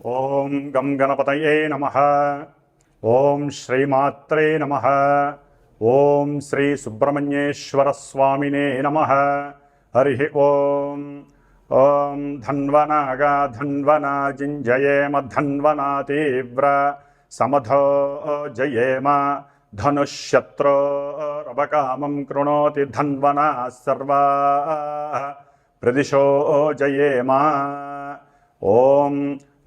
ఓం గం గణపతయే నమ ఓం శ్రీమాత్రే నమ ఓం శ్రీ సుబ్రహ్మణ్యేశ్వర స్వామినే నమ హరి ఓం ఓం ధన్వనాగా ధన్వనా జింజయేమ ధన్వనా తీవ్ర సమధో జయేమ ధనుష్యత్రోరవకామం కృణోతి ధన్వనా సర్వా ప్రదిశో జయేమ ఓం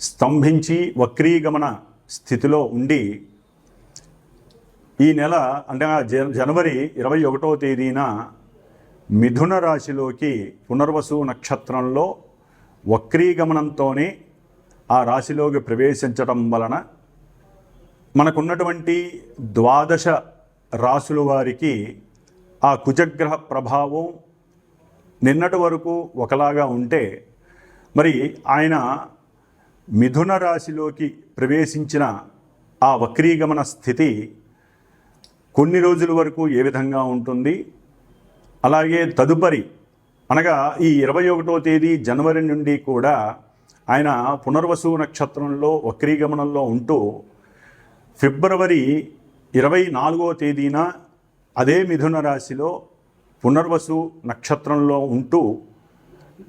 స్తంభించి వక్రీగమన స్థితిలో ఉండి ఈ నెల అంటే జ జనవరి ఇరవై ఒకటో తేదీన మిథున రాశిలోకి పునర్వసు నక్షత్రంలో వక్రీగమనంతోనే ఆ రాశిలోకి ప్రవేశించటం వలన మనకున్నటువంటి ద్వాదశ రాసుల వారికి ఆ కుజగ్రహ ప్రభావం నిన్నటి వరకు ఒకలాగా ఉంటే మరి ఆయన మిథున రాశిలోకి ప్రవేశించిన ఆ వక్రీగమన స్థితి కొన్ని రోజుల వరకు ఏ విధంగా ఉంటుంది? అలాగే తదుపరి అనగా ఈ ఇరవై ఒకటో తేదీ జనవరి నుండి కూడా ఆయన పునర్వసు నక్షత్రంలో వక్రీగమనంలో ఉంటూ ఫిబ్రవరి ఇరవై నాలుగో తేదీన అదే మిథున రాశిలో పునర్వసు నక్షత్రంలో ఉంటూ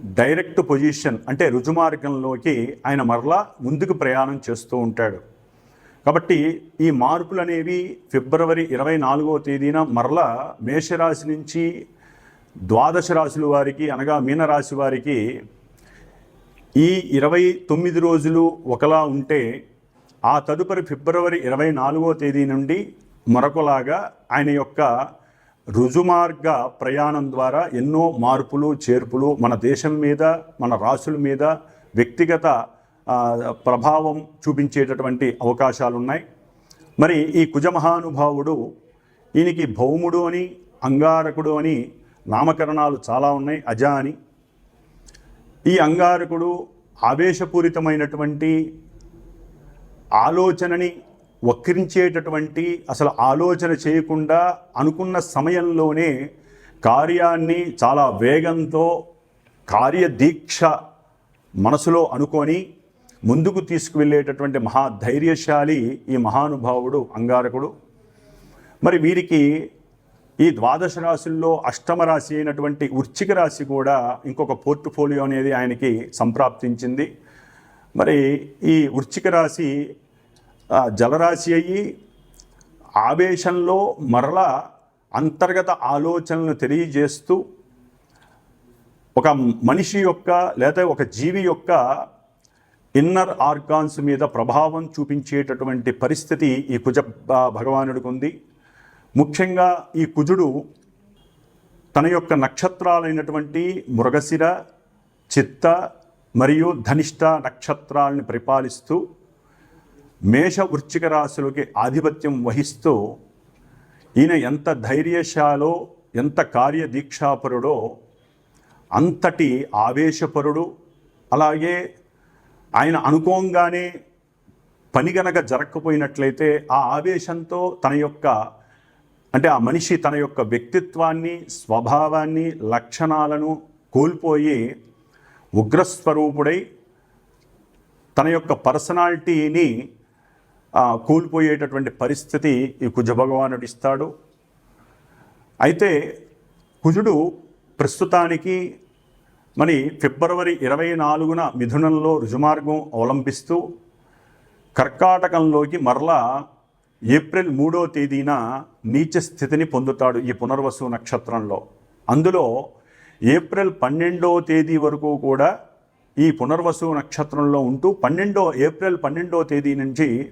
డైరెక్ట్ పొజిషన్ అంటే రుజుమార్గంలోకి ఆయన మరలా ముందుకు ప్రయాణం చేస్తూ ఉంటాడు. కాబట్టి ఈ మార్పులు అనేవి ఫిబ్రవరి ఇరవై నాలుగో తేదీన మరలా మేషరాశి నుంచి ద్వాదశ రాశుల వారికి అనగా మీనరాశి వారికి ఈ ఇరవై తొమ్మిది రోజులు ఒకలా ఉంటే ఆ తదుపరి ఫిబ్రవరి ఇరవై నాలుగో తేదీ నుండి మరొకలాగా ఆయన యొక్క రుజుమార్గ ప్రయాణం ద్వారా ఎన్నో మార్పులు చేర్పులు మన దేశం మీద మన రాసుల మీద వ్యక్తిగత ప్రభావం చూపించేటటువంటి అవకాశాలు ఉన్నాయి మరి ఈ కుజమహానుభావుడు ఈయనకి భౌముడు అని అంగారకుడు అని నామకరణాలు చాలా ఉన్నాయి. అజ అని. ఈ అంగారకుడు ఆవేశపూరితమైనటువంటి ఆలోచనని వక్రించేటటువంటి అసలు ఆలోచన చేయకుండా అనుకున్న సమయంలోనే కార్యాన్ని చాలా వేగంతో కార్యదీక్ష మనసులో అనుకొని ముందుకు తీసుకువెళ్ళేటటువంటి మహా ధైర్యశాలి ఈ మహానుభావుడు అంగారకుడు. మరి వీరికి ఈ ద్వాదశ రాశుల్లో అష్టమ రాశి అయినటువంటి వృశ్చిక రాశి కూడా ఇంకొక పోర్ట్ఫోలియో అనేది ఆయనకి సంప్రాప్తించింది. మరి ఈ ఉర్చిక రాశి జలరాశి అయ్యి ఆవేశంలో మరలా అంతర్గత ఆలోచనలను తెలియజేస్తూ ఒక మనిషి యొక్క లేదా ఒక జీవి యొక్క ఇన్నర్ ఆర్గాన్స్ మీద ప్రభావం చూపించేటటువంటి పరిస్థితి ఈ కుజ భగవానుడికి ఉంది. ముఖ్యంగా ఈ కుజుడు తన యొక్క నక్షత్రాలైనటువంటి మృగశిర చిత్త మరియు ధనిష్ట నక్షత్రాలను పరిపాలిస్తూ మేష వృశ్చిక రాశులకి ఆధిపత్యం వహిస్తూ ఈయన ఎంత ధైర్యశాలో ఎంత కార్యదీక్షాపరుడో అంతటి ఆవేశపరుడు. అలాగే ఆయన అనుకోంగానే పని గనక జరగకపోయినట్లయితే ఆ ఆవేశంతో తన యొక్క అంటే ఆ మనిషి తన యొక్క వ్యక్తిత్వాన్ని స్వభావాన్ని లక్షణాలను కోల్పోయి ఉగ్రస్వరూపుడై తన యొక్క పర్సనాలిటీని కోల్పోయేటటువంటి పరిస్థితి ఈ కుజ భగవానుడు ఇస్తాడు. అయితే కుజుడు ప్రస్తుతానికి మరి ఫిబ్రవరి ఇరవై నాలుగున మిథునంలో రుజుమార్గం అవలంబిస్తూ కర్కాటకంలోకి మరలా ఏప్రిల్ మూడో తేదీన నీచ స్థితిని పొందుతాడు ఈ పునర్వసు నక్షత్రంలో. అందులో ఏప్రిల్ పన్నెండో తేదీ వరకు కూడా ఈ పునర్వసు నక్షత్రంలో ఉంటూ పన్నెండో ఏప్రిల్ పన్నెండో తేదీ నుంచి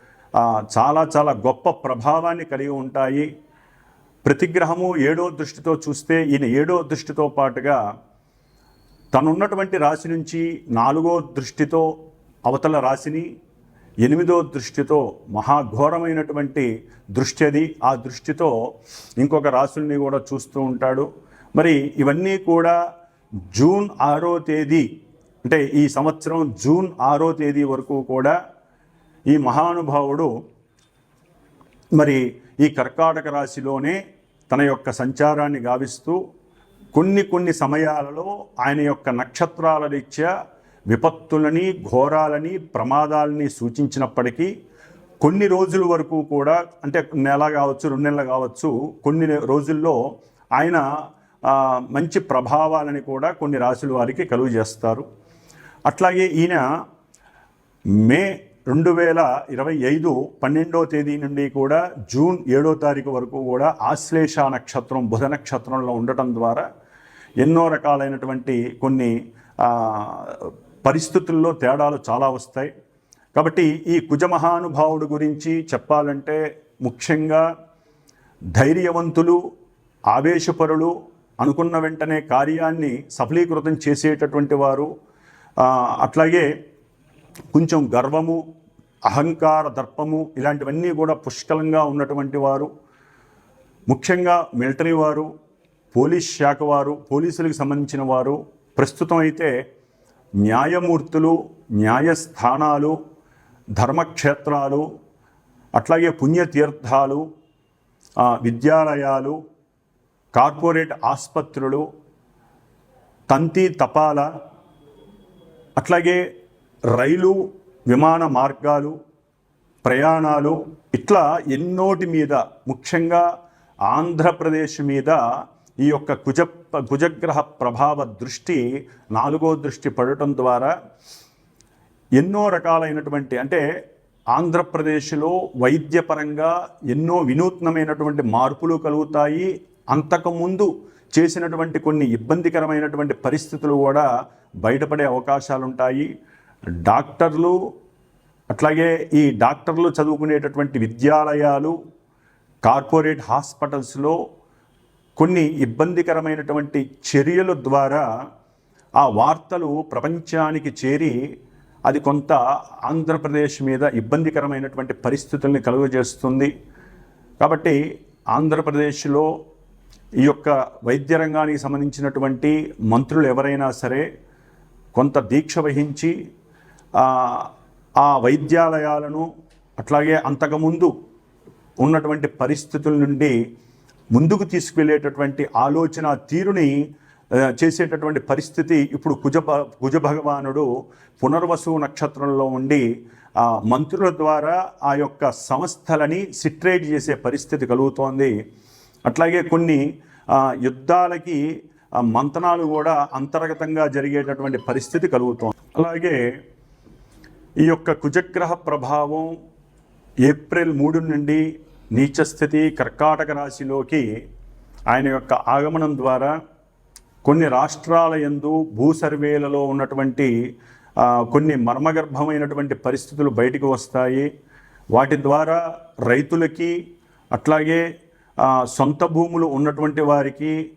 చాలా చాలా గొప్ప ప్రభావాన్ని కలిగి ఉంటాయి. ప్రతి గ్రహము ఏడో దృష్టితో చూస్తే ఈయన ఏడో దృష్టితో పాటుగా తనున్నటువంటి రాశి నుంచి నాలుగో దృష్టితో అవతల రాశిని ఎనిమిదో దృష్టితో మహాఘోరమైనటువంటి దృష్టి అది. ఆ దృష్టితో ఇంకొక రాశుల్ని కూడా చూస్తూ ఉంటాడు. మరి ఇవన్నీ కూడా జూన్ ఆరో తేదీ అంటే ఈ సంవత్సరం జూన్ ఆరో తేదీ వరకు కూడా ఈ మహానుభావుడు మరి ఈ కర్కాటక రాశిలోనే తన యొక్క సంచారాన్ని గావిస్తూ కొన్ని కొన్ని సమయాలలో ఆయన యొక్క నక్షత్రాల రీత్యా విపత్తులని ఘోరాలని ప్రమాదాలని సూచించినప్పటికీ కొన్ని రోజుల వరకు కూడా అంటే నెల కావచ్చు రెండు నెలలు కావచ్చు కొన్ని రోజుల్లో ఆయన మంచి ప్రభావాలని కూడా కొన్ని రాశుల వారికి కలుగు చేస్తారు అట్లాగే ఈయన మే రెండు వేల ఇరవై ఐదు పన్నెండో తేదీ నుండి కూడా జూన్ ఏడో తారీఖు వరకు కూడా ఆశ్లేష నక్షత్రం బుధ నక్షత్రంలో ఉండటం ద్వారా ఎన్నో రకాలైనటువంటి కొన్ని పరిస్థితుల్లో తేడాలు చాలా వస్తాయి. కాబట్టి ఈ కుజ మహానుభావుడు గురించి చెప్పాలంటే ముఖ్యంగా ధైర్యవంతులు ఆవేశపరులు అనుకున్న వెంటనే కార్యాన్ని సఫలీకృతం చేసేటటువంటి వారు అట్లాగే కొంచెం గర్వము అహంకార దర్పము ఇలాంటివన్నీ కూడా పుష్కలంగా ఉన్నటువంటి వారు ముఖ్యంగా మిలిటరీ వారు పోలీస్ శాఖ వారు పోలీసులకు సంబంధించిన వారు ప్రస్తుతం అయితే న్యాయమూర్తులు న్యాయస్థానాలు ధర్మక్షేత్రాలు అట్లాగే పుణ్యతీర్థాలు ఆ, విద్యాలయాలు కార్పొరేట్ ఆసుపత్రులు తంతి తపాల అట్లాగే రైలు విమాన మార్గాలు ప్రయాణాలు ఇట్లా ఎన్నోటి మీద ముఖ్యంగా ఆంధ్రప్రదేశ్ మీద ఈ యొక్క కుజ కుజగ్రహ ప్రభావ దృష్టి నాలుగో దృష్టి పడటం ద్వారా ఎన్నో రకాలైనటువంటి అంటే ఆంధ్రప్రదేశ్లో వైద్యపరంగా ఎన్నో వినూత్నమైనటువంటి మార్పులు కలుగుతాయి. అంతకుముందు చేసినటువంటి కొన్ని ఇబ్బందికరమైనటువంటి పరిస్థితులు కూడా బయటపడే అవకాశాలుంటాయి. డాక్టర్లు అట్లాగే ఈ డాక్టర్లు చదువుకునేటటువంటి విద్యాలయాలు కార్పొరేట్ హాస్పిటల్స్లో కొన్ని ఇబ్బందికరమైనటువంటి చర్యల ద్వారా ఆ వార్తలు ప్రపంచానికి చేరి అది కొంత ఆంధ్రప్రదేశ్ మీద ఇబ్బందికరమైనటువంటి పరిస్థితుల్ని కలుగజేస్తుంది. కాబట్టి ఆంధ్రప్రదేశ్లో ఈ యొక్క వైద్య రంగానికి సంబంధించినటువంటి మంత్రులు ఎవరైనా సరే కొంత దీక్ష వహించి ఆ, వైద్యాలయాలను అట్లాగే అంతకుముందు ఉన్నటువంటి పరిస్థితుల నుండి ముందుకు తీసుకువెళ్ళేటటువంటి ఆలోచన తీరుని చేసేటటువంటి పరిస్థితి ఇప్పుడు కుజ కుజ భగవానుడు పునర్వసు నక్షత్రంలో ఉండి మంత్రుల ద్వారా ఆ యొక్క సంస్థలని సిట్రేట్ చేసే పరిస్థితి కలుగుతోంది. అట్లాగే కొన్ని యుద్ధాలకి మంతనాలు కూడా అంతర్గతంగా జరిగేటటువంటి పరిస్థితి కలుగుతోంది. అలాగే ఈ యొక్క కుజగ్రహ ప్రభావం ఏప్రిల్ మూడు నుండి నీచస్థితి కర్కాటక రాశిలోకి ఆయన యొక్క ఆగమనం ద్వారా కొన్ని రాష్ట్రాల యందు భూ సర్వేలలో ఉన్నటువంటి కొన్ని మర్మగర్భమైనటువంటి పరిస్థితులు బయటకు వస్తాయి. వాటి ద్వారా రైతులకి అట్లాగే సొంత భూములు ఉన్నటువంటి వారికి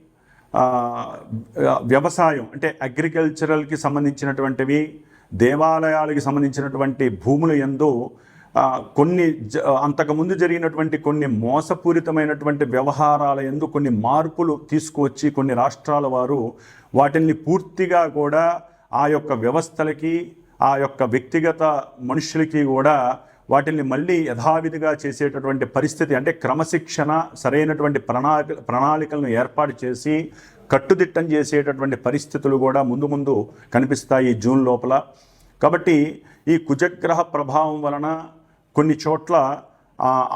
వ్యవసాయం అంటే అగ్రికల్చరల్కి సంబంధించినటువంటివి దేవాలయాలకి సంబంధించినటువంటి భూముల యందు కొన్ని జ- అంతకుముందు జరిగినటువంటి కొన్ని మోసపూరితమైనటువంటి వ్యవహారాల యందు కొన్ని మార్పులు తీసుకువచ్చి కొన్ని రాష్ట్రాల వారు వాటిని పూర్తిగా కూడా ఆ యొక్క వ్యవస్థలకి ఆ యొక్క వ్యక్తిగత మనుషులకి కూడా వాటిని మళ్ళీ యథావిధిగా చేసేటటువంటి పరిస్థితి అంటే క్రమశిక్షణ సరైనటువంటి ప్రణాళిక ప్రణాళికలను ఏర్పాటు చేసి కట్టుదిట్టం చేసేటటువంటి పరిస్థితులు కూడా ముందు ముందు కనిపిస్తాయి జూన్ లోపల. కాబట్టి ఈ కుజగ్రహ ప్రభావం వలన కొన్ని చోట్ల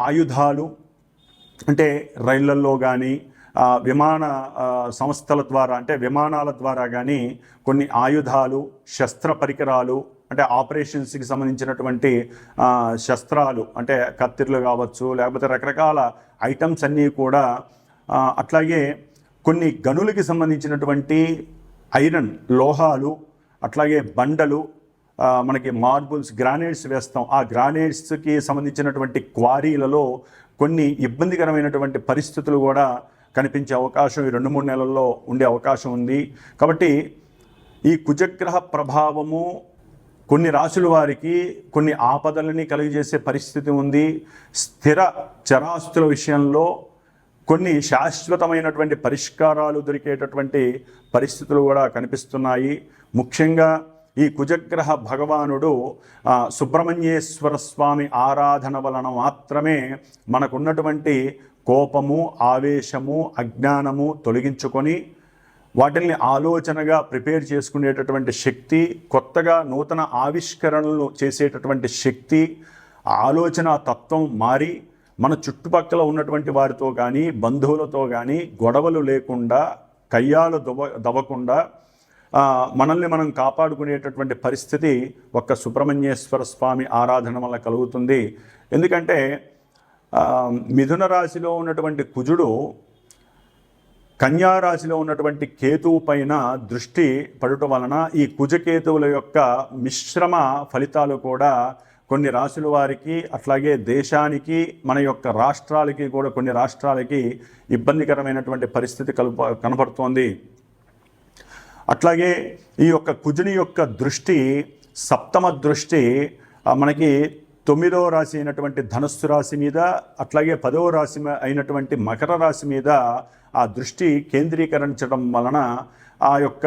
ఆయుధాలు అంటే రైళ్ళల్లో కానీ విమాన సంస్థల ద్వారా అంటే విమానాల ద్వారా కానీ కొన్ని ఆయుధాలు శస్త్ర పరికరాలు అంటే ఆపరేషన్స్కి సంబంధించినటువంటి శస్త్రాలు అంటే కత్తిర్లు కావచ్చు లేకపోతే రకరకాల ఐటమ్స్ అన్నీ కూడా అట్లాగే కొన్ని గనులకి సంబంధించినటువంటి ఐరన్ లోహాలు అట్లాగే బండలు మనకి మార్బుల్స్ గ్రానైట్స్ వేస్తాం. ఆ గ్రానైట్స్కి సంబంధించినటువంటి క్వారీలలో కొన్ని ఇబ్బందికరమైనటువంటి పరిస్థితులు కూడా కనిపించే అవకాశం ఈ రెండు మూడు నెలల్లో ఉండే అవకాశం ఉంది. కాబట్టి ఈ కుజగ్రహ ప్రభావము కొన్ని రాశుల వారికి కొన్ని ఆపదలని కలిగజేసే పరిస్థితి ఉంది. స్థిర చరాస్తుల విషయంలో కొన్ని శాశ్వతమైనటువంటి పరిష్కారాలు దొరికేటటువంటి పరిస్థితులు కూడా కనిపిస్తున్నాయి. ముఖ్యంగా ఈ కుజగ్రహ భగవానుడు సుబ్రహ్మణ్యేశ్వర స్వామి ఆరాధన వలన మాత్రమే మనకున్నటువంటి కోపము ఆవేశము అజ్ఞానము తొలగించుకొని వాటిని ఆలోచనగా ప్రిపేర్ చేసుకునేటటువంటి శక్తి కొత్తగా నూతన ఆవిష్కరణలు చేసేటటువంటి శక్తి ఆలోచన తత్వం మారి మన చుట్టుపక్కల ఉన్నటువంటి వారితో కానీ బంధువులతో కానీ గొడవలు లేకుండా కయ్యాలు దవ దవ్వకుండా మనల్ని మనం కాపాడుకునేటటువంటి పరిస్థితి ఒక్క సుబ్రహ్మణ్యేశ్వర స్వామి ఆరాధన వల్ల కలుగుతుంది. ఎందుకంటే మిథున రాశిలో ఉన్నటువంటి కుజుడు కన్యా రాశిలో ఉన్నటువంటి కేతువు పైన దృష్టి పడటం వలన ఈ కుజకేతువుల యొక్క మిశ్రమ ఫలితాలు కూడా కొన్ని రాశుల వారికి అట్లాగే దేశానికి మన యొక్క రాష్ట్రాలకి కూడా కొన్ని రాష్ట్రాలకి ఇబ్బందికరమైనటువంటి పరిస్థితి కలుప కనపడుతోంది. అట్లాగే ఈ యొక్క కుజుని యొక్క దృష్టి సప్తమ దృష్టి మనకి తొమ్మిదవ రాశి అయినటువంటి ధనుస్సు రాశి మీద అట్లాగే పదవ రాశి అయినటువంటి మకర రాశి మీద ఆ దృష్టి కేంద్రీకరించడం వలన ఆ యొక్క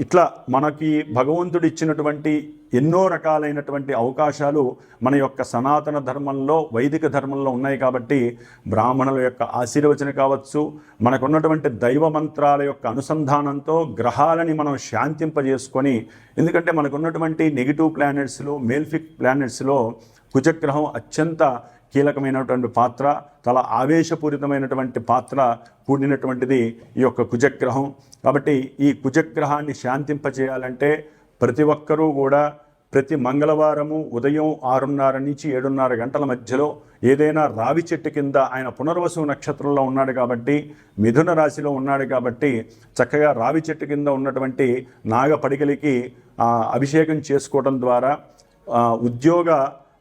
ఇట్లా మనకి భగవంతుడు ఇచ్చినటువంటి ఎన్నో రకాలైనటువంటి అవకాశాలు మన యొక్క సనాతన ధర్మంలో వైదిక ధర్మంలో ఉన్నాయి కాబట్టి బ్రాహ్మణుల యొక్క ఆశీర్వచన కావచ్చు మనకున్నటువంటి దైవ మంత్రాల యొక్క అనుసంధానంతో గ్రహాలని మనం శాంతింపజేసుకొని ఎందుకంటే మనకున్నటువంటి నెగిటివ్ ప్లానెట్స్లో మేల్ఫిక్ ప్లానెట్స్లో కుజగ్రహం అత్యంత కీలకమైనటువంటి పాత్ర చాలా ఆవేశపూరితమైనటువంటి పాత్ర కూడినటువంటిది ఈ యొక్క కుజగ్రహం. కాబట్టి ఈ కుజగ్రహాన్ని శాంతింపచేయాలంటే ప్రతి ఒక్కరూ కూడా ప్రతి మంగళవారము ఉదయం ఆరున్నర నుంచి ఏడున్నర గంటల మధ్యలో ఏదైనా రావి చెట్టు కింద ఆయన పునర్వసు నక్షత్రంలో ఉన్నాడు కాబట్టి మిథున రాశిలో ఉన్నాడు కాబట్టి చక్కగా రావి చెట్టు కింద ఉన్నటువంటి నాగపడికలికి అభిషేకం చేసుకోవడం ద్వారా ఉద్యోగ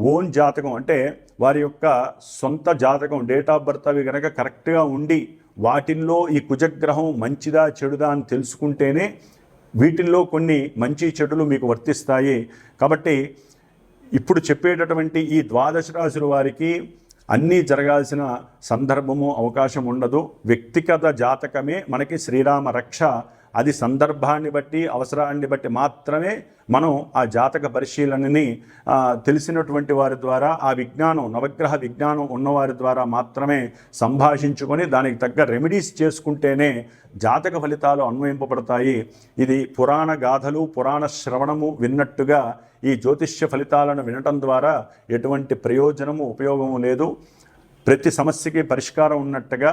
ఓన్ జాతకం అంటే వారి యొక్క సొంత జాతకం డేట్ ఆఫ్ బర్త్ అవి కనుక కరెక్ట్గా ఉండి వాటిల్లో ఈ కుజగ్రహం మంచిదా చెడుదా అని తెలుసుకుంటేనే వీటిల్లో కొన్ని మంచి చెడులు మీకు వర్తిస్తాయి. కాబట్టి ఇప్పుడు చెప్పేటటువంటి ఈ ద్వాదశ రాశుల వారికి అన్నీ జరగాల్సిన సందర్భము అవకాశం ఉండదు. వ్యక్తిగత జాతకమే మనకి శ్రీరామ రక్ష అది సందర్భాన్ని బట్టి అవసరాన్ని బట్టి మాత్రమే మనం ఆ జాతక పరిశీలనని తెలిసినటువంటి వారి ద్వారా ఆ విజ్ఞానం నవగ్రహ విజ్ఞానం ఉన్నవారి ద్వారా మాత్రమే సంభాషించుకొని దానికి తగ్గ రెమెడీస్ చేసుకుంటేనే జాతక ఫలితాలు అన్వయింపబడతాయి. ఇది పురాణ గాథలు పురాణ శ్రవణము విన్నట్టుగా ఈ జ్యోతిష్య ఫలితాలను వినటం ద్వారా ఎటువంటి ప్రయోజనము ఉపయోగము లేదు. ప్రతి సమస్యకి పరిష్కారం ఉన్నట్టుగా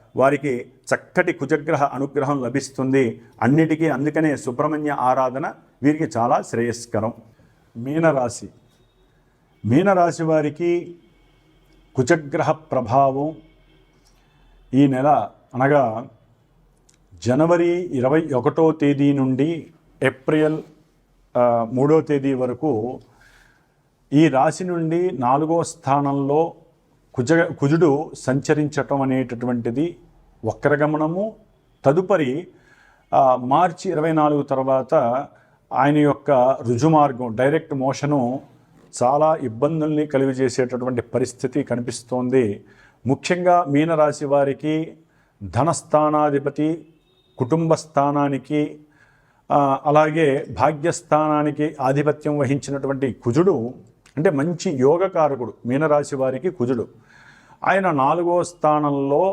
వారికి చక్కటి కుజగ్రహ అనుగ్రహం లభిస్తుంది. అన్నిటికీ అందుకనే సుబ్రహ్మణ్య ఆరాధన వీరికి చాలా శ్రేయస్కరం. మీనరాశి. మీనరాశి వారికి కుజగ్రహ ప్రభావం ఈ నెల అనగా జనవరి ఇరవై ఒకటో తేదీ నుండి ఏప్రిల్ మూడో తేదీ వరకు ఈ రాశి నుండి నాలుగో స్థానంలో కుజ కుజుడు సంచరించటం అనేటటువంటిది వక్రగమనము. తదుపరి మార్చి ఇరవై నాలుగు తర్వాత ఆయన యొక్క రుజుమార్గం డైరెక్ట్ మోషను చాలా ఇబ్బందుల్ని కలుగజేసేటటువంటి పరిస్థితి కనిపిస్తోంది. ముఖ్యంగా మీనరాశి వారికి ధనస్థానాధిపతి కుటుంబ స్థానానికి అలాగే భాగ్యస్థానానికి ఆధిపత్యం వహించినటువంటి కుజుడు అంటే మంచి యోగకారకుడు మీనరాశి వారికి కుజుడు. ఆయన నాలుగో స్థానంలో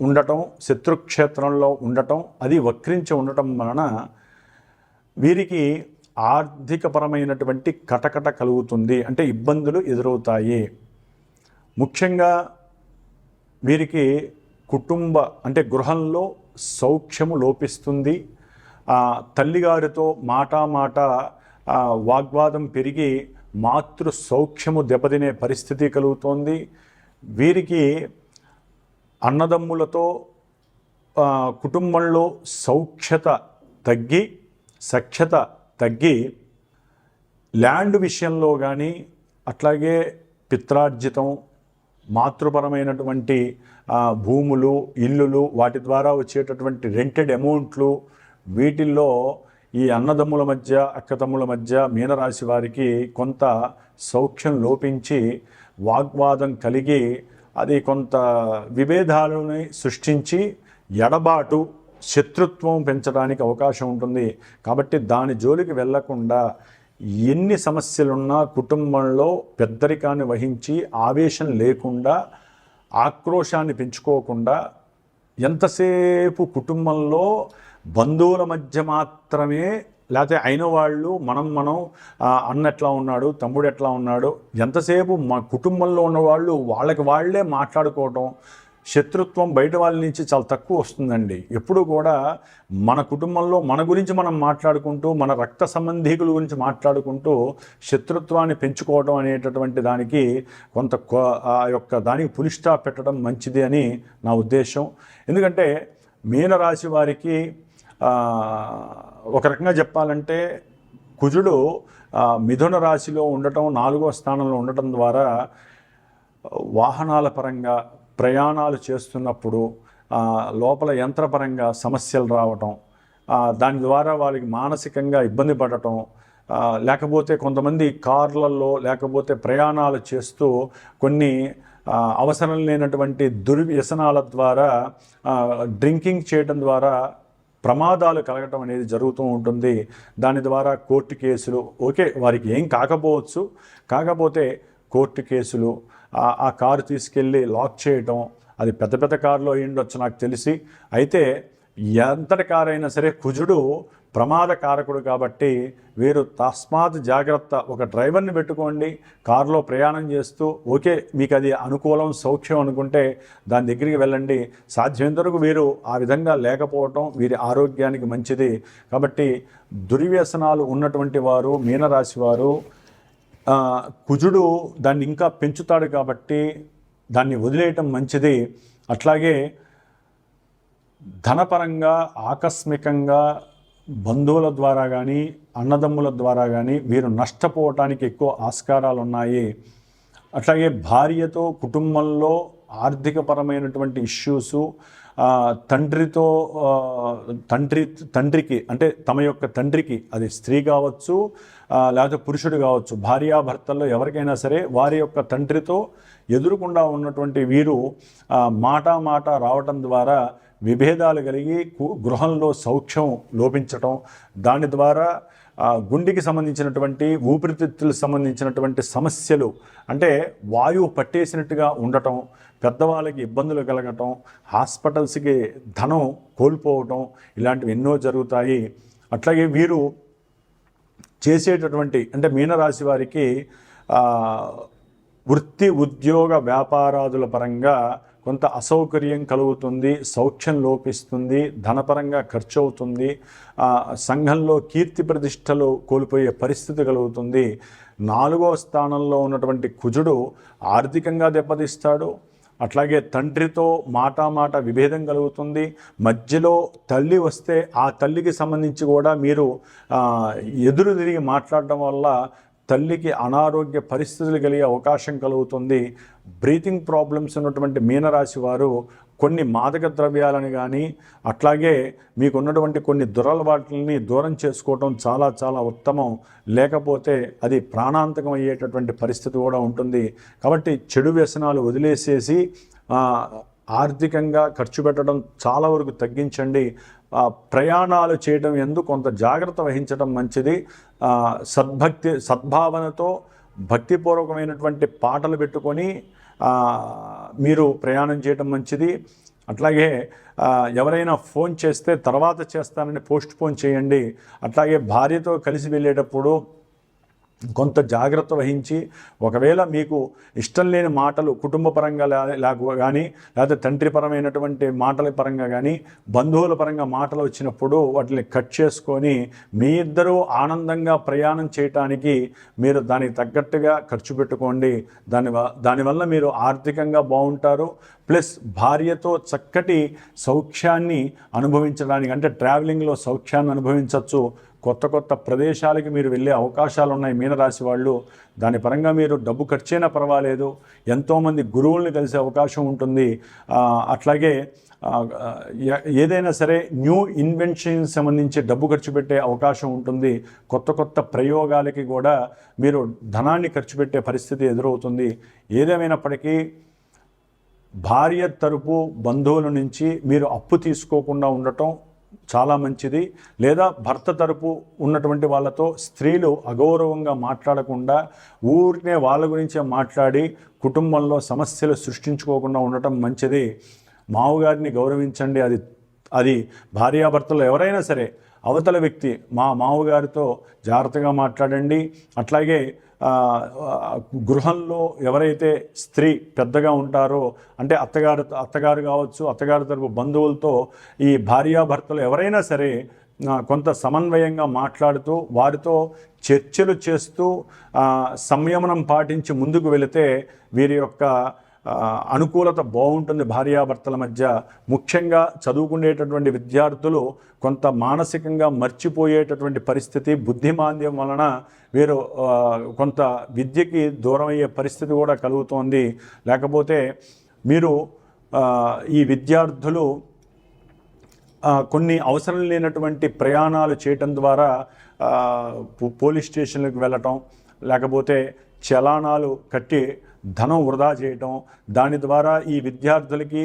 ఉండటం శత్రుక్షేత్రంలో ఉండటం అది వక్రించి ఉండటం వలన వీరికి ఆర్థికపరమైనటువంటి కటకట కలుగుతుంది. అంటే ఇబ్బందులు ఎదురవుతాయి. ముఖ్యంగా వీరికి కుటుంబ అంటే గృహంలో సౌఖ్యము లోపిస్తుంది. తల్లిగారితో మాట మాట వాగ్వాదం పెరిగి మాతృ సౌఖ్యము దెబ్బతినే పరిస్థితి కలుగుతోంది. వీరికి అన్నదమ్ములతో కుటుంబంలో సౌఖ్యత తగ్గి సఖ్యత తగ్గి ల్యాండ్ విషయంలో కానీ అట్లాగే పిత్రార్జితం మాతృపరమైనటువంటి భూములు ఇల్లులు వాటి ద్వారా వచ్చేటటువంటి రెంటెడ్ అమౌంట్లు వీటిల్లో ఈ అన్నదమ్ముల మధ్య అక్కతమ్ముల మధ్య మీనరాశి వారికి కొంత సౌఖ్యం లోపించి వాగ్వాదం కలిగి అది కొంత విభేదాలని సృష్టించి ఎడబాటు శత్రుత్వం పెంచడానికి అవకాశం ఉంటుంది. కాబట్టి దాని జోలికి వెళ్ళకుండా ఎన్ని సమస్యలున్నా కుటుంబంలో పెద్దరికాన్ని వహించి ఆవేశం లేకుండా ఆక్రోశాన్ని పెంచుకోకుండా ఎంతసేపు కుటుంబంలో బంధువుల మధ్య మాత్రమే లేకపోతే అయిన వాళ్ళు మనం మనం అన్న ఎట్లా ఉన్నాడు తమ్ముడు ఎట్లా ఉన్నాడు ఎంతసేపు మా కుటుంబంలో ఉన్న వాళ్ళు వాళ్ళకి వాళ్ళే మాట్లాడుకోవటం శత్రుత్వం బయట వాళ్ళ నుంచి చాలా తక్కువ వస్తుందండి. ఎప్పుడు కూడా మన కుటుంబంలో మన గురించి మనం మాట్లాడుకుంటూ మన రక్త సంబంధీకుల గురించి మాట్లాడుకుంటూ శత్రుత్వాన్ని పెంచుకోవడం అనేటటువంటి దానికి కొంత కొ- ఆ యొక్క దానికి పులిష్టా పెట్టడం మంచిది అని నా ఉద్దేశం. ఎందుకంటే మీనరాశి వారికి ఒక రకంగా చెప్పాలంటే కుజుడు మిథున రాశిలో ఉండటం నాలుగో స్థానంలో ఉండటం ద్వారా వాహనాల పరంగా ప్రయాణాలు చేస్తున్నప్పుడు లోపల యంత్రపరంగా సమస్యలు రావటం దాని ద్వారా వాళ్ళకి మానసికంగా ఇబ్బంది పడటం లేకపోతే కొంతమంది కార్లలో లేకపోతే ప్రయాణాలు చేస్తూ కొన్ని అవసరం లేనటువంటి దుర్వ్యసనాల ద్వారా డ్రింకింగ్ చేయడం ద్వారా ప్రమాదాలు కలగటం అనేది జరుగుతూ ఉంటుంది. దాని ద్వారా కోర్టు కేసులు ఓకే వారికి ఏం కాకపోవచ్చు. కాకపోతే కోర్టు కేసులు ఆ- కారు తీసుకెళ్ళి లాక్ చేయటం అది పెద్ద పెద్ద కారులో అయ్యుండొచ్చు నాకు తెలిసి. అయితే ఎంతటి కారైనా సరే కుజుడు ప్రమాదకారకుడు కాబట్టి వీరు తస్మాత్ జాగ్రత్త ఒక డ్రైవర్ని పెట్టుకోండి కారులో ప్రయాణం చేస్తూ ఓకే మీకు అది అనుకూలం సౌఖ్యం అనుకుంటే దాని దగ్గరికి వెళ్ళండి. సాధ్యమైనంతవరకు వీరు ఆ విధంగా లేకపోవటం వీరి ఆరోగ్యానికి మంచిది. కాబట్టి దుర్వ్యసనాలు ఉన్నటువంటి వారు మీనరాశి వారు కుజుడు దాన్ని ఇంకా పెంచుతాడు కాబట్టి దాన్ని వదిలేయటం మంచిది. అట్లాగే ధనపరంగా ఆకస్మికంగా బంధువుల ద్వారా కానీ అన్నదమ్ముల ద్వారా కానీ వీరు నష్టపోవటానికి ఎక్కువ ఆస్కారాలు ఉన్నాయి అట్లాగే భార్యతో కుటుంబంలో ఆర్థికపరమైనటువంటి ఇష్యూసు తండ్రితో తండ్రి తండ్రికి అంటే తమ యొక్క తండ్రికి అది స్త్రీ కావచ్చు లేకపోతే పురుషుడు కావచ్చు భార్యాభర్తల్లో ఎవరికైనా సరే వారి యొక్క తండ్రితో ఎదురుకుండా ఉన్నటువంటి వీరు మాట మాట రావటం ద్వారా విభేదాలు కలిగి కు- గృహంలో సౌఖ్యం లోపించటం దాని ద్వారా గుండెకి సంబంధించినటువంటి ఊపిరితిత్తులకు సంబంధించినటువంటి సమస్యలు అంటే వాయువు పట్టేసినట్టుగా ఉండటం పెద్దవాళ్ళకి ఇబ్బందులు కలగటం హాస్పిటల్స్కి ధనం కోల్పోవటం ఇలాంటివి ఎన్నో జరుగుతాయి. అట్లాగే వీరు చేసేటటువంటి అంటే మీనరాశి వారికి వృత్తి ఉద్యోగ వ్యాపారాదుల పరంగా కొంత అసౌకర్యం కలుగుతుంది సౌఖ్యం లోపిస్తుంది ధనపరంగా ఖర్చు అవుతుంది సంఘంలో కీర్తి ప్రతిష్టలు కోల్పోయే పరిస్థితి కలుగుతుంది. నాలుగో స్థానంలో ఉన్నటువంటి కుజుడు ఆర్థికంగా దెబ్బతీస్తాడు. అట్లాగే తండ్రితో మాట మాట విభేదం కలుగుతుంది. మధ్యలో తల్లి వస్తే ఆ తల్లికి సంబంధించి కూడా మీరు ఎదురు తిరిగి మాట్లాడడం వల్ల తల్లికి అనారోగ్య పరిస్థితులు కలిగే అవకాశం కలుగుతుంది. బ్రీతింగ్ ప్రాబ్లమ్స్ ఉన్నటువంటి మీనరాశి వారు కొన్ని మాదక ద్రవ్యాలను కానీ అట్లాగే మీకు ఉన్నటువంటి కొన్ని దురలవాట్లని దూరం చేసుకోవటం చాలా చాలా ఉత్తమం. లేకపోతే అది ప్రాణాంతకం అయ్యేటటువంటి పరిస్థితి కూడా ఉంటుంది. కాబట్టి చెడు వ్యసనాలు వదిలేసేసి ఆర్థికంగా ఖర్చు పెట్టడం చాలా వరకు తగ్గించండి. ప్రయాణాలు చేయడం ఎందు కొంత జాగ్రత్త వహించడం మంచిది. సద్భక్తి సద్భావనతో భక్తిపూర్వకమైనటువంటి పాటలు పెట్టుకొని మీరు ప్రయాణం చేయడం మంచిది. అట్లాగే ఎవరైనా ఫోన్ చేస్తే తర్వాత చేస్తానని పోస్ట్ పోన్ చేయండి. అట్లాగే భార్యతో కలిసి వెళ్ళేటప్పుడు కొంత జాగ్రత్త వహించి ఒకవేళ మీకు ఇష్టం లేని మాటలు కుటుంబ పరంగా కానీ లేకపోతే తండ్రి పరమైనటువంటి మాటల పరంగా కానీ బంధువుల పరంగా మాటలు వచ్చినప్పుడు వాటిని కట్ చేసుకొని మీ ఇద్దరూ ఆనందంగా ప్రయాణం చేయటానికి మీరు దానికి తగ్గట్టుగా ఖర్చు పెట్టుకోండి. దాని దానివల్ల మీరు ఆర్థికంగా బాగుంటారు. ప్లస్ భార్యతో చక్కటి సౌఖ్యాన్ని అనుభవించడానికి అంటే ట్రావెలింగ్లో సౌఖ్యాన్ని అనుభవించవచ్చు. కొత్త కొత్త ప్రదేశాలకి మీరు వెళ్ళే అవకాశాలు ఉన్నాయి మీనరాశి వాళ్ళు. దాని పరంగా మీరు డబ్బు ఖర్చైనా పర్వాలేదు. ఎంతోమంది గురువుల్ని కలిసే అవకాశం ఉంటుంది. అట్లాగే ఏదైనా సరే న్యూ ఇన్వెన్షన్ సంబంధించి డబ్బు ఖర్చు పెట్టే అవకాశం ఉంటుంది. కొత్త కొత్త ప్రయోగాలకి కూడా మీరు ధనాన్ని ఖర్చు పెట్టే పరిస్థితి ఎదురవుతుంది. ఏదేమైనప్పటికీ భార్య తరపు బంధువుల నుంచి మీరు అప్పు తీసుకోకుండా ఉండటం చాలా మంచిది. లేదా భర్త తరపు ఉన్నటువంటి వాళ్ళతో స్త్రీలు అగౌరవంగా మాట్లాడకుండా ఊరినే వాళ్ళ గురించే మాట్లాడి కుటుంబంలో సమస్యలు సృష్టించుకోకుండా ఉండటం మంచిది. మావుగారిని గౌరవించండి. అది అది భార్యాభర్తలు ఎవరైనా సరే అవతల వ్యక్తి మా మావుగారితో జాగ్రత్తగా మాట్లాడండి. అట్లాగే గృహంలో ఎవరైతే స్త్రీ పెద్దగా ఉంటారో అంటే అత్తగారు అత్తగారు కావచ్చు అత్తగారి తరపు బంధువులతో ఈ భార్యాభర్తలు ఎవరైనా సరే కొంత సమన్వయంగా మాట్లాడుతూ వారితో చర్చలు చేస్తూ సంయమనం పాటించి ముందుకు వెళితే వీరి యొక్క అనుకూలత బాగుంటుంది భార్యాభర్తల మధ్య. ముఖ్యంగా చదువుకునేటటువంటి విద్యార్థులు కొంత మానసికంగా మర్చిపోయేటటువంటి పరిస్థితి బుద్ధిమాంద్యం వలన వీరు కొంత విద్యకి దూరం అయ్యే పరిస్థితి కూడా కలుగుతోంది. లేకపోతే మీరు ఈ విద్యార్థులు కొన్ని అవసరం లేనటువంటి ప్రయాణాలు చేయటం ద్వారా పో- పోలీస్ స్టేషన్లకు వెళ్ళటం లేకపోతే చలానాలు కట్టి ధనం వృధా చేయటం దాని ద్వారా ఈ విద్యార్థులకి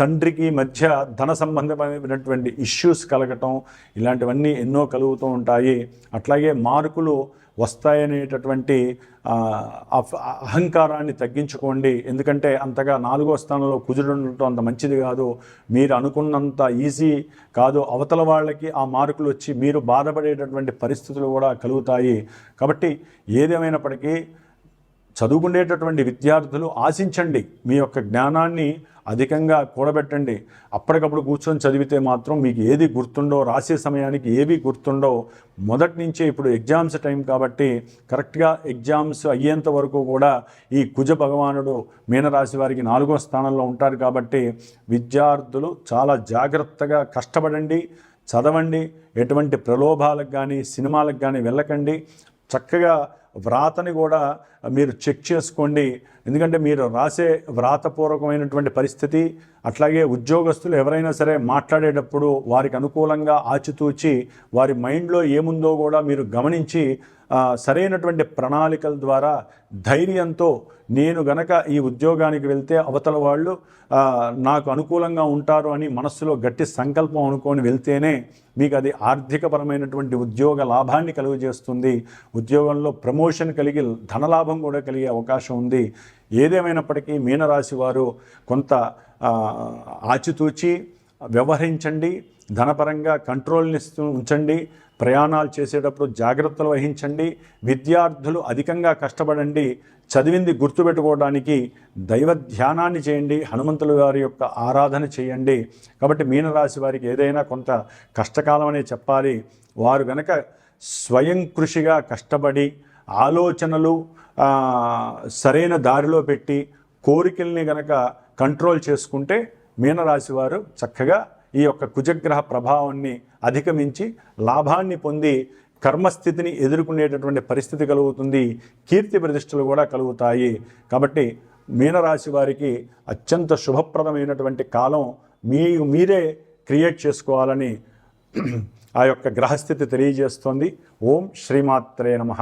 తండ్రికి మధ్య ధన సంబంధమైనటువంటి ఇష్యూస్ కలగటం ఇలాంటివన్నీ ఎన్నో కలుగుతూ ఉంటాయి. అట్లాగే మార్కులు వస్తాయనేటటువంటి అహంకారాన్ని తగ్గించుకోండి. ఎందుకంటే అంతగా నాలుగో స్థానంలో కుజుడు ఉండటం అంత మంచిది కాదు. మీరు అనుకున్నంత ఈజీ కాదు. అవతల వాళ్ళకి ఆ మార్కులు వచ్చి మీరు బాధపడేటటువంటి పరిస్థితులు కూడా కలుగుతాయి. కాబట్టి ఏదేమైనప్పటికీ చదువుకునేటటువంటి విద్యార్థులు ఆశించండి మీ యొక్క జ్ఞానాన్ని అధికంగా కూడబెట్టండి. అప్పటికప్పుడు కూర్చొని చదివితే మాత్రం మీకు ఏది గుర్తుండో రాసే సమయానికి ఏవి గుర్తుండో మొదటి నుంచే ఇప్పుడు ఎగ్జామ్స్ టైం కాబట్టి కరెక్ట్గా ఎగ్జామ్స్ అయ్యేంత వరకు కూడా ఈ కుజ భగవానుడు మీనరాశి వారికి నాలుగో స్థానంలో ఉంటారు కాబట్టి విద్యార్థులు చాలా జాగ్రత్తగా కష్టపడండి చదవండి. ఎటువంటి ప్రలోభాలకు కానీ సినిమాలకు కానీ వెళ్ళకండి. చక్కగా వ్రాతని కూడా మీరు చెక్ చేసుకోండి. ఎందుకంటే మీరు రాసే వ్రాతపూర్వకమైనటువంటి పరిస్థితి అట్లాగే ఉద్యోగస్తులు ఎవరైనా సరే మాట్లాడేటప్పుడు వారికి అనుకూలంగా ఆచితూచి వారి మైండ్లో ఏముందో కూడా మీరు గమనించి సరైనటువంటి ప్రణాళికల ద్వారా ధైర్యంతో నేను గనక ఈ ఉద్యోగానికి వెళ్తే అవతల వాళ్ళు నాకు అనుకూలంగా ఉంటారు అని మనస్సులో గట్టి సంకల్పం అనుకొని వెళ్తేనే మీకు అది ఆర్థికపరమైనటువంటి ఉద్యోగ లాభాన్ని కలుగజేస్తుంది. ఉద్యోగంలో ప్రమోషన్ కలిగి ధనలాభం కూడా కలిగే అవకాశం ఉంది. ఏదేమైనప్పటికీ మీనరాశి వారు కొంత ఆచితూచి వ్యవహరించండి ధనపరంగా కంట్రోల్ని ఉంచండి ప్రయాణాలు చేసేటప్పుడు జాగ్రత్తలు వహించండి విద్యార్థులు అధికంగా కష్టపడండి చదివింది గుర్తుపెట్టుకోవడానికి దైవ ధ్యానాన్ని చేయండి హనుమంతుల వారి యొక్క ఆరాధన చేయండి. కాబట్టి మీనరాశి వారికి ఏదైనా కొంత కష్టకాలం అనే చెప్పాలి. వారు గనక స్వయం కృషిగా కష్టపడి ఆలోచనలు సరైన దారిలో పెట్టి కోరికల్ని గనక కంట్రోల్ చేసుకుంటే మీనరాశి వారు చక్కగా ఈ యొక్క కుజగ్రహ ప్రభావాన్ని అధిగమించి లాభాన్ని పొంది కర్మస్థితిని ఎదుర్కొనేటటువంటి పరిస్థితి కలుగుతుంది కీర్తి ప్రతిష్టలు కూడా కలుగుతాయి. కాబట్టి మీనరాశి వారికి అత్యంత శుభప్రదమైనటువంటి కాలం మీ మీరే క్రియేట్ చేసుకోవాలని ఆ యొక్క గ్రహస్థితి తెలియజేస్తోంది. ఓం శ్రీమాత్రే నమః.